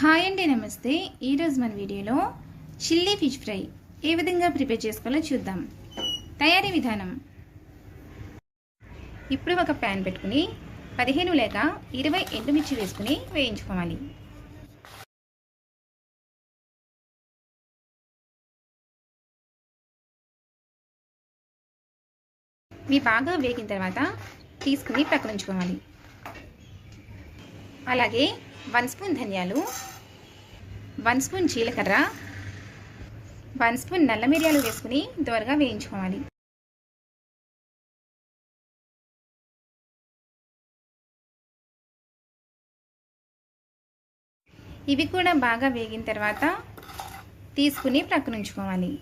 Hi అండి నమస్తే. ఈరోజు మన వీడియోలో చిల్లీ ఫిష్ ఫ్రై ఏ విధంగా ప్రిపేర్ చేసుకోవాలో చూద్దాం. తయారీ విధానం. ఇప్పుడు ఒక ప్యాన్ పెట్టుకుని పదిహేను లేక ఇరవై ఎండుమిర్చి వేసుకుని వేయించుకోవాలి. ఇవి బాగా వేగిన తర్వాత తీసుకుని పక్కనుంచుకోవాలి అలాగే వన్ స్పూన్ ధనియాలు వన్ స్పూన్ జీలకర్ర వన్ స్పూన్ నల్ల మిరియాలు వేసుకుని దోరగా వేయించుకోవాలి. ఇవి కూడా బాగా వేగిన తర్వాత తీసుకుని ప్రక్కనుంచుకోవాలి.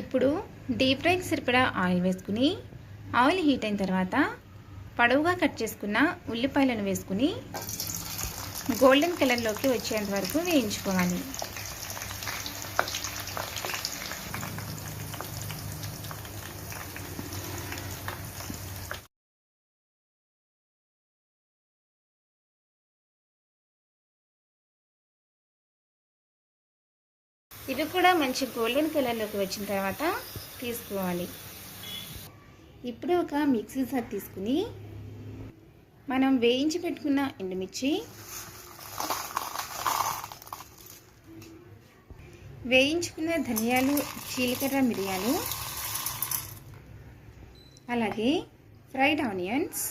ఇప్పుడు డీప్ ఫ్రైకి సరిపడా ఆయిల్ వేసుకుని ఆయిల్ హీట్ అయిన తర్వాత పొడవుగా కట్ చేసుకున్న ఉల్లిపాయలను వేసుకుని గోల్డెన్ కలర్లోకి వచ్చేంత వరకు వేయించుకోవాలి. ఇవి కూడా మంచి గోల్డెన్ కలర్లోకి వచ్చిన తర్వాత తీసుకోవాలి. ఇప్పుడు ఒక మిక్సీ జార్ తీసుకుని మనం వేయించి పెట్టుకున్న ఎండుమిర్చి. వేయించుకున్న ధనియాలు జీలకర్ర మిరియాలు. అలాగే ఫ్రైడ్ ఆనియన్స్.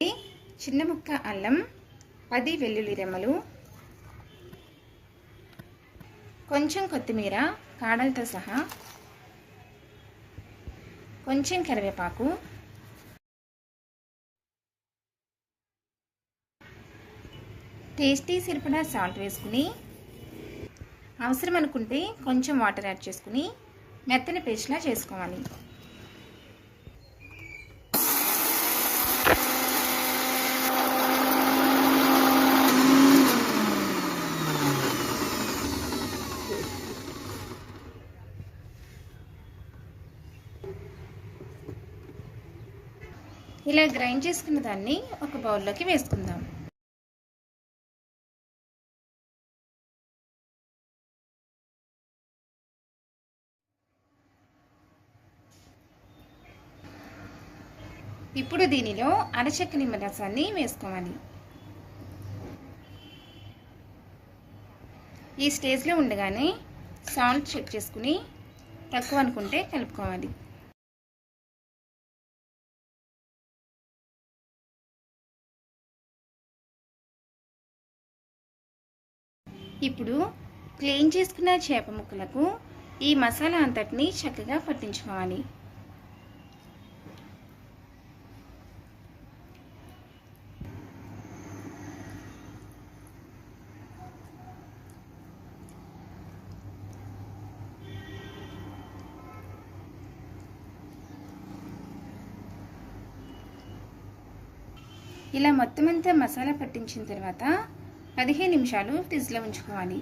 అలాగే చిన్న ముక్క అల్లం పది వెల్లుల్లి రెమ్మలు. కొంచెం కొత్తిమీర కాడలతో సహా కొంచెం కరివేపాకు. టేస్టీ సరిపడా సాల్ట్ వేసుకుని అవసరం అనుకుంటే కొంచెం వాటర్ యాడ్ చేసుకుని మెత్తని పేస్ట్లా చేసుకోవాలి. ఇలా గ్రైండ్ చేసుకున్న దాన్ని ఒక బౌల్లోకి వేసుకుందాం. ఇప్పుడు దీనిలో అరచెక్క నిమ్మ రసాన్ని వేసుకోవాలి. ఈ స్టేజ్లో ఉండగానే సాల్ట్ చెక్ చేసుకుని తక్కువ అనుకుంటే కలుపుకోవాలి. ఇప్పుడు క్లీన్ చేసుకున్న చేప ముక్కలకు ఈ మసాలా అంతటిని చక్కగా పట్టించుకోవాలి. ఇలా మొత్తం అంతా మసాలా పట్టించిన తర్వాత పదిహేను నిమిషాలు ఫ్రిడ్జ్లో ఉంచుకోవాలి.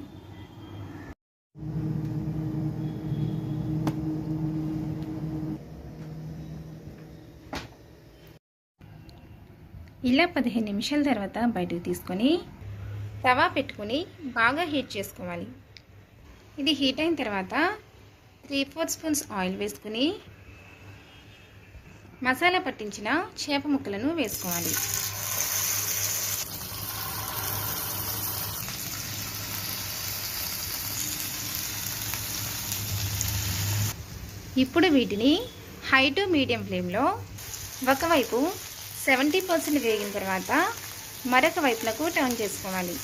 ఇలా పదిహేను నిమిషాల తర్వాత బయటకు తీసుకొని తవా పెట్టుకొని బాగా హీట్ చేసుకోవాలి. ఇది హీట్ అయిన తర్వాత త్రీ ఫోర్ స్పూన్స్ ఆయిల్ వేసుకుని మసాలా పట్టించిన చేప ముక్కలను వేసుకోవాలి. ఇప్పుడు వీటిని హై టు మీడియం ఫ్లేమ్లో ఒకవైపు సెవెంటీ పర్సెంట్ వేగిన తర్వాత మరొక వైపునకు టర్న్ చేసుకోవాలి.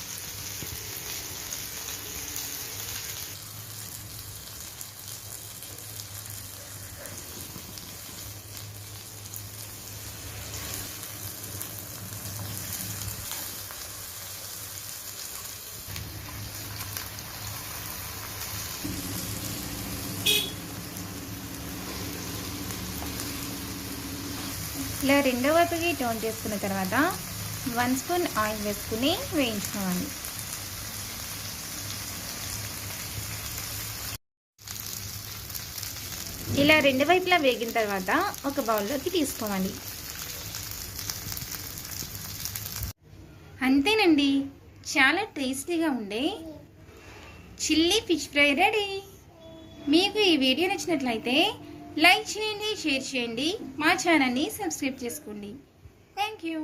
ఇలా రెండో వైపుకి టర్న్ చేసుకున్న తర్వాత వన్ స్పూన్ ఆయిల్ వేసుకుని వేయించుకోవాలి. ఇలా రెండు వైపులా వేగిన తర్వాత ఒక బౌల్లోకి తీసుకోవాలి. అంతేనండి. చాలా టేస్టీగా ఉండే చిల్లీ ఫిష్ ఫ్రై రెడీ. మీకు ఈ వీడియో నచ్చినట్లయితే లైక్ చేయండి షేర్ చేయండి. మా ఛానల్ని సబ్స్క్రైబ్ చేసుకోండి. Thank you